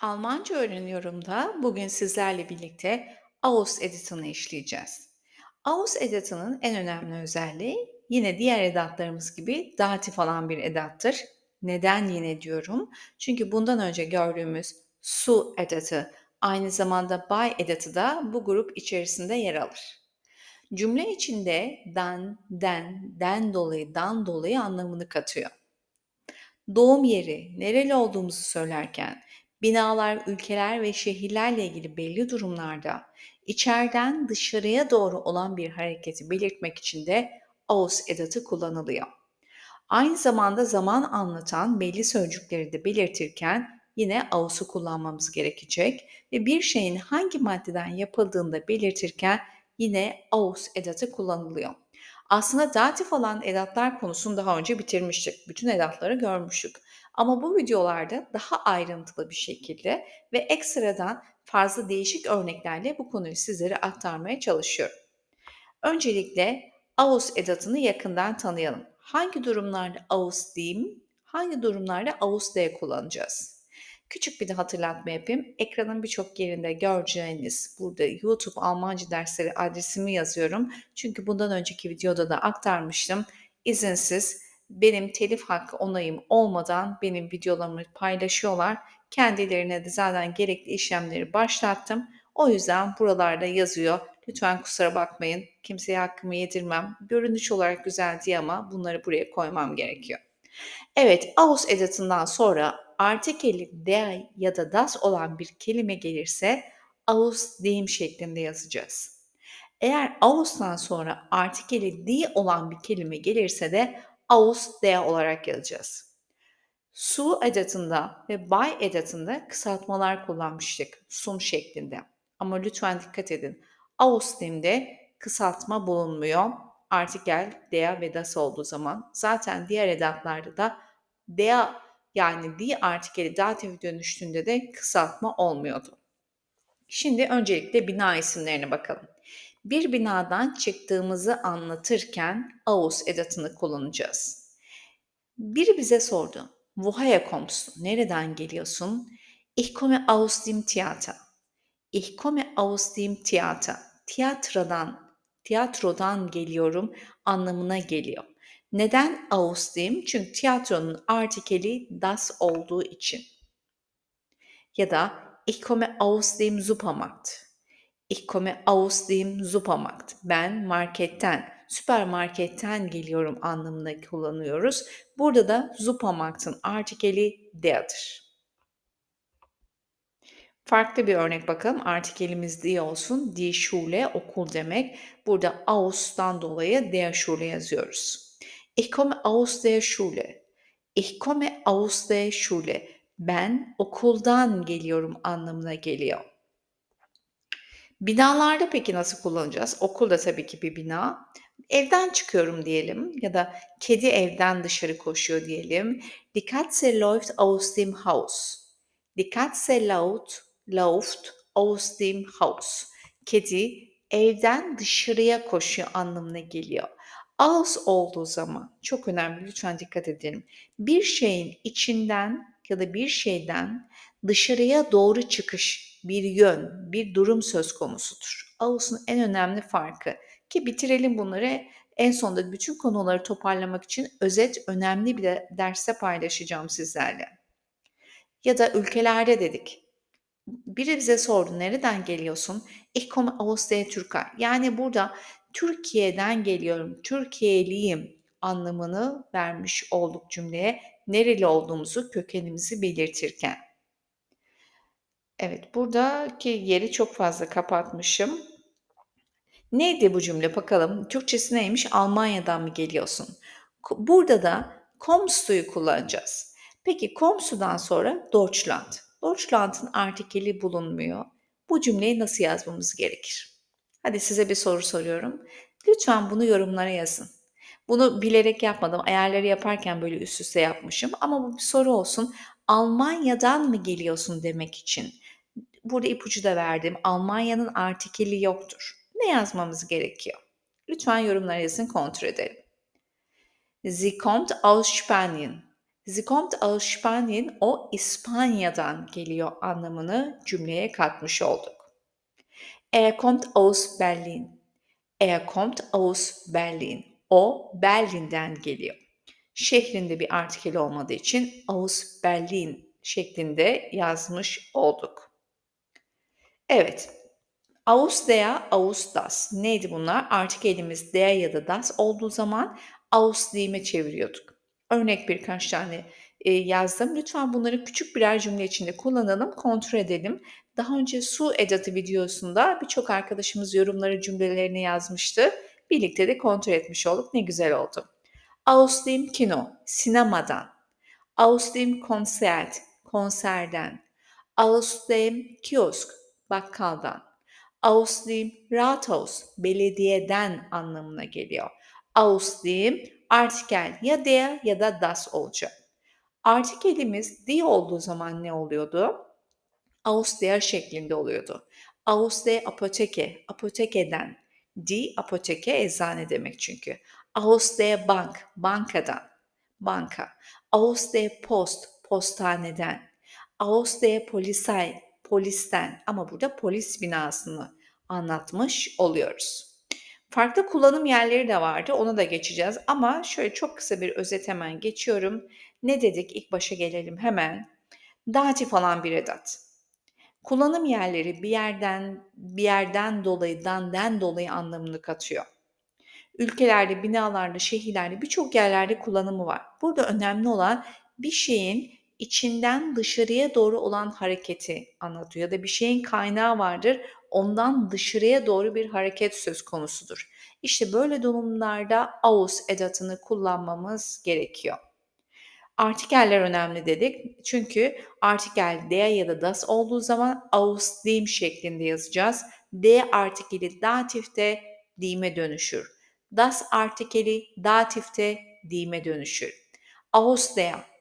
Almanca öğreniyorum da bugün sizlerle birlikte AUS edatını işleyeceğiz. AUS edatının en önemli özelliği yine diğer edatlarımız gibi datif alan bir edattır. Neden yine diyorum? Çünkü bundan önce gördüğümüz su edatı aynı zamanda by edatı da bu grup içerisinde yer alır. Cümle içinde dan, den, den dolayı, dan dolayı anlamını katıyor. Doğum yeri, nereli olduğumuzu söylerken binalar, ülkeler ve şehirlerle ilgili belli durumlarda içeriden dışarıya doğru olan bir hareketi belirtmek için de aus edatı kullanılıyor. Aynı zamanda zaman anlatan belli sözcükleri de belirtirken yine aus'u kullanmamız gerekecek ve bir şeyin hangi maddeden yapıldığını da belirtirken yine aus edatı kullanılıyor. Aslında datif olan edatlar konusunu daha önce bitirmiştik. Bütün edatları görmüştük. Ama bu videolarda daha ayrıntılı bir şekilde ve ekstradan fazla değişik örneklerle bu konuyu sizlere aktarmaya çalışıyorum. Öncelikle aus edatını yakından tanıyalım. Hangi durumlarda aus diyeyim, hangi durumlarda aus de kullanacağız? Küçük bir de hatırlatma yapayım. Ekranın birçok yerinde göreceğiniz burada YouTube Almanca dersleri adresimi yazıyorum. Çünkü bundan önceki videoda da aktarmıştım. İzinsiz benim telif hakkı onayım olmadan benim videolarımı paylaşıyorlar. Kendilerine de zaten gerekli işlemleri başlattım. O yüzden buralarda yazıyor. Lütfen kusura bakmayın. Kimseye hakkımı yedirmem. Görünüş olarak güzel diye ama bunları buraya koymam gerekiyor. Evet, aus edatından sonra artikeli der ya da das olan bir kelime gelirse aus dem şeklinde yazacağız. Eğer aus'tan sonra artikeli die olan bir kelime gelirse de aus der olarak yazacağız. Su edatında ve by edatında kısaltmalar kullanmıştık sum şeklinde. Ama lütfen dikkat edin. Aus demde kısaltma bulunmuyor. Artikel der ve das olduğu zaman zaten diğer edatlarda da der yani di artikeli datif dönüştüğünde de kısaltma olmuyordu. Şimdi öncelikle bina isimlerine bakalım. Bir binadan çıktığımızı anlatırken aus edatını kullanacağız. Biri bize sordu. Woher kommst? Nereden geliyorsun? Ich komme aus dem Theater. Ich komme aus dem Theater. Tiyatrodan, tiyatrodan geliyorum anlamına geliyor. Neden aus dem? Çünkü tiyatronun artikeli das olduğu için. Ya da ich komme aus dem Supermarkt. Ich komme aus dem Supermarkt. Ben marketten, süpermarketten geliyorum anlamında kullanıyoruz. Burada da Supermarkt'ın artikeli der'dir. Farklı bir örnek bakalım. Artikelimiz die olsun. Die Schule okul demek. Burada aus'tan dolayı der Schule yazıyoruz. Ich komme aus der Schule. Ich komme aus der Schule. Ben okuldan geliyorum anlamına geliyor. Binalarda peki nasıl kullanacağız? Okul da tabii ki bir bina. Evden çıkıyorum diyelim ya da kedi evden dışarı koşuyor diyelim. Die Katze läuft aus dem Haus. Die Katze laut, läuft aus dem Haus. Kedi evden dışarıya koşuyor anlamına geliyor. Aus olduğu zaman çok önemli lütfen dikkat edelim. Bir şeyin içinden ya da bir şeyden dışarıya doğru çıkış, bir yön, bir durum söz konusudur. Aus'un en önemli farkı ki bitirelim bunları en sonunda bütün konuları toparlamak için özet önemli bir de derste paylaşacağım sizlerle. Ya da ülkelerde dedik. Biri bize sordu nereden geliyorsun? Ich komme aus. Yani burada Türkiye'den geliyorum, Türkiye'liyim anlamını vermiş olduk cümleye. Nereli olduğumuzu, kökenimizi belirtirken. Evet, buradaki yeri çok fazla kapatmışım. Neydi bu cümle bakalım? Türkçesi neymiş? Almanya'dan mı geliyorsun? Burada da kommstu'yu kullanacağız. Peki kommstu'dan sonra Deutschland. Deutschland'ın artikeli bulunmuyor. Bu cümleyi nasıl yazmamız gerekir? Hadi size bir soru soruyorum. Lütfen bunu yorumlara yazın. Bunu bilerek yapmadım. Ayarları yaparken böyle üst üste yapmışım. Ama bu bir soru olsun. Almanya'dan mı geliyorsun demek için. Burada ipucu da verdim. Almanya'nın artikeli yoktur. Ne yazmamız gerekiyor? Lütfen yorumlara yazın kontrol edelim. Sie kommt aus Spanien. Sie kommt aus Spanien, o İspanya'dan geliyor anlamını cümleye katmış olduk. Er kommt aus Berlin. Er kommt aus Berlin. O Berlin'den geliyor. Şehrinde bir artikel olmadığı için aus Berlin şeklinde yazmış olduk. Evet, aus der, aus das. Neydi bunlar? Artikelimiz der ya da das olduğu zaman aus diyime çeviriyorduk. Örnek birkaç tane e, yazdım. Lütfen bunları küçük birer cümle içinde kullanalım, kontrol edelim. Daha önce su edatı videosunda birçok arkadaşımız yorumları cümlelerini yazmıştı. Birlikte de kontrol etmiş olduk. Ne güzel oldu. Aus dem Kino, sinemadan. Aus dem Konzert, konserden. Aus dem Kiosk, bakkaldan. Aus dem Rathaus, belediyeden anlamına geliyor. Aus dem artikel ya der ya da das olacak. Artikelimiz die olduğu zaman ne oluyordu? Aus der şeklinde oluyordu. Aus der Apotheke, apotekeden. Die apoteke eczane demek çünkü. Aus der Bank, bankadan. Banka. Aus der Post, postaneden. Aus der Polizei, polisten. Ama burada polis binasını anlatmış oluyoruz. Farklı kullanım yerleri de vardı. Ona da geçeceğiz. Ama şöyle çok kısa bir özet hemen geçiyorum. Ne dedik? İlk başa gelelim hemen. Datif olan bir edat. Kullanım yerleri bir yerden bir yerden dolayı, den dolayı anlamını katıyor. Ülkelerde, binalarda, şehirlerde birçok yerlerde kullanımı var. Burada önemli olan bir şeyin içinden dışarıya doğru olan hareketi anlatıyor ya da bir şeyin kaynağı vardır. Ondan dışarıya doğru bir hareket söz konusudur. İşte böyle durumlarda aus edatını kullanmamız gerekiyor. Artikeller önemli dedik. Çünkü artikel der ya da das olduğu zaman aus dem şeklinde yazacağız. D artikeli datifte dime dönüşür. Das artikeli datifte dime dönüşür. Aus der.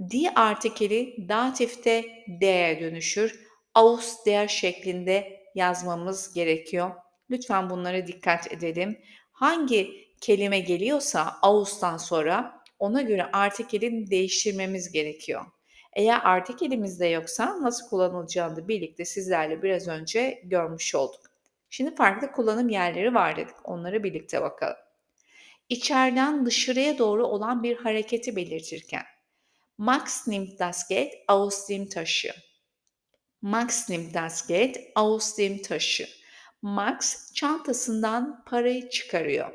Die artikeli datifte d'ye dönüşür. Aus der şeklinde yazmamız gerekiyor. Lütfen bunlara dikkat edelim. Hangi kelime geliyorsa aus'tan sonra ona göre artikelin değiştirmemiz gerekiyor. Eğer artikelimizde yoksa nasıl kullanılacağını da birlikte sizlerle biraz önce görmüş olduk. Şimdi farklı kullanım yerleri var dedik. Onlara birlikte bakalım. İçeriden dışarıya doğru olan bir hareketi belirtirken Max nimmt das Geld aus dem Tasche. Max nimmt das Geld aus dem Tasche. Max çantasından parayı çıkarıyor.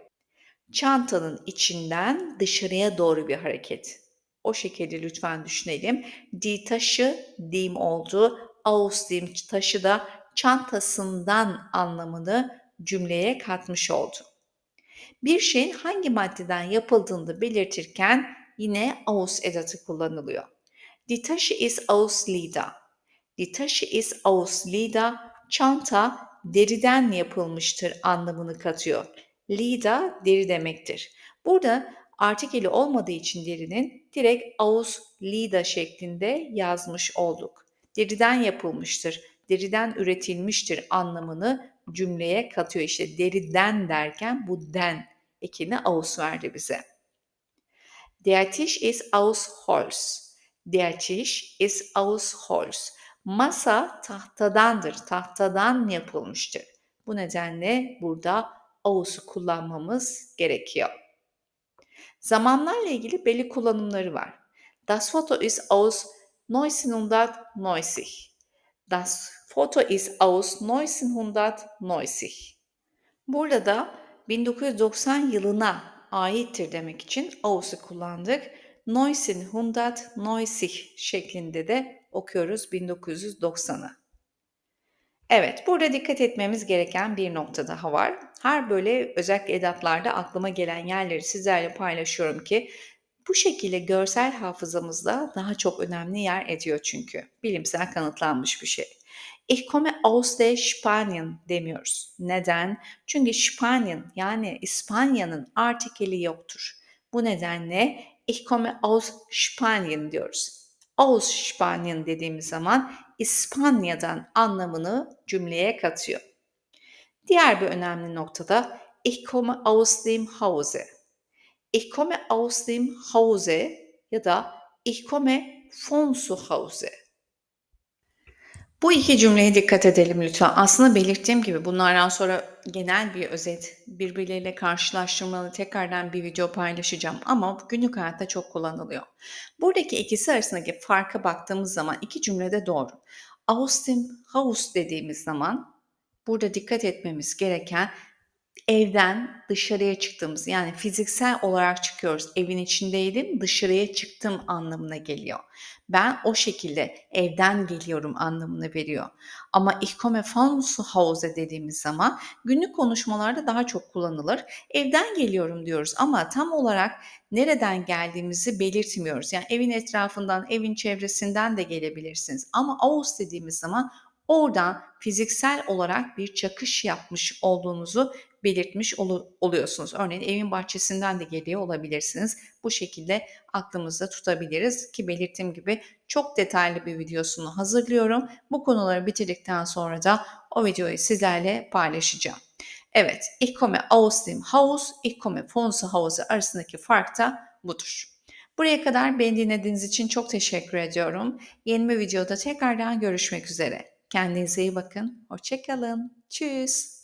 Çantanın içinden dışarıya doğru bir hareket. O şekilde lütfen düşünelim. Die taşı dim oldu. Aus dem taşı da çantasından anlamını cümleye katmış oldu. Bir şeyin hangi maddeden yapıldığını belirtirken yine aus edatı kullanılıyor. Die Tasche ist aus Leder. Die Tasche ist aus Leder. Çanta deriden yapılmıştır anlamını katıyor. Lida deri demektir. Burada artikeli olmadığı için derinin direkt aus lida şeklinde yazmış olduk. Deriden yapılmıştır, deriden üretilmiştir anlamını cümleye katıyor. İşte deriden derken bu den ekini aus verdi bize. Der Tisch ist aus Holz. Der Tisch ist aus Holz. Masa tahtadandır, tahtadan yapılmıştır. Bu nedenle burada aus'u kullanmamız gerekiyor. Zamanlarla ilgili belli kullanımları var. Das Foto ist aus 1990. Das Foto ist aus 1990. Burada da 1990 yılına aittir demek için aus'u kullandık. 1990 şeklinde de okuyoruz 1990'ı. Evet, burada dikkat etmemiz gereken bir nokta daha var. Her böyle özellikle edatlarda aklıma gelen yerleri sizlerle paylaşıyorum ki bu şekilde görsel hafızamızda daha çok önemli yer ediyor çünkü. Bilimsel kanıtlanmış bir şey. Ich komme aus der Spanien demiyoruz. Neden? Çünkü Spanien yani İspanya'nın artikeli yoktur. Bu nedenle ich komme aus Spanien diyoruz. Aus Spanien dediğimiz zaman İspanya'dan anlamını cümleye katıyor. Diğer bir önemli noktada Ich komme aus dem Hause. Ich komme aus dem Hause ya da Ich komme von zu Hause. Bu iki cümleye dikkat edelim lütfen. Aslında belirttiğim gibi bunlardan sonra genel bir özet, birbirleriyle karşılaştırmalı tekrardan bir video paylaşacağım ama günlük hayatta çok kullanılıyor. Buradaki ikisi arasındaki farka baktığımız zaman iki cümlede doğru. Aus dem Haus dediğimiz zaman burada dikkat etmemiz gereken evden dışarıya çıktığımız yani fiziksel olarak çıkıyoruz. Evin içindeydim, dışarıya çıktım anlamına geliyor. Ben o şekilde evden geliyorum anlamını veriyor. Ama ich komme von dediğimiz zaman günlük konuşmalarda daha çok kullanılır. Evden geliyorum diyoruz ama tam olarak nereden geldiğimizi belirtmiyoruz. Yani evin etrafından, evin çevresinden de gelebilirsiniz. Ama aus dediğimiz zaman oradan fiziksel olarak bir çakış yapmış olduğunuzu belirtmiş oluyorsunuz. Örneğin evin bahçesinden de geliyor olabilirsiniz. Bu şekilde aklımızda tutabiliriz ki belirttiğim gibi çok detaylı bir videosunu hazırlıyorum. Bu konuları bitirdikten sonra da o videoyu sizlerle paylaşacağım. Evet, ich komme aus dem Haus, ich arasındaki fark da budur. Buraya kadar beni dinlediğiniz için çok teşekkür ediyorum. Yeni bir videoda tekrardan görüşmek üzere. Kendinize iyi bakın. Hoşçakalın. Tschüss.